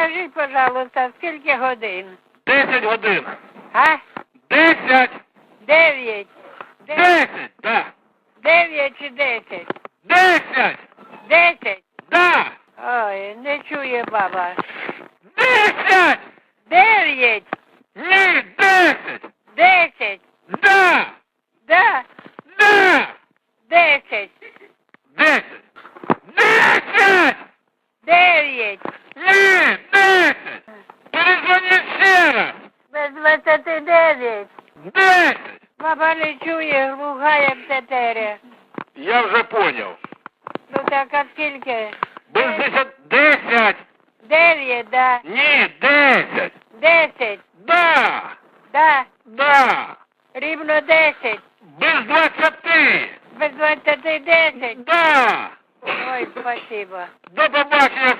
скажіть, пожалуйста, скільки годин? 10 годин. А? 10. Дев'ять. Де- 10, да. Дев'ять чи десять? 10. Десять? Да. Ой, не чує баба. 10. Дев'ять. Ні, 10. Десять. Да. Да. Да. Десять. 10. 10. Дев'ять. 29. Де? Баба не чує, глуха, як тетеря. Я вже поняв. Ну так а скільки? Без десять. Десять. Дев'ять, да. Ні, десять. Десять. Да. Да. Да. Рівно десять. Без двадцяти. Без двадцяти десять. Да. Ой, спасибо. До побачення,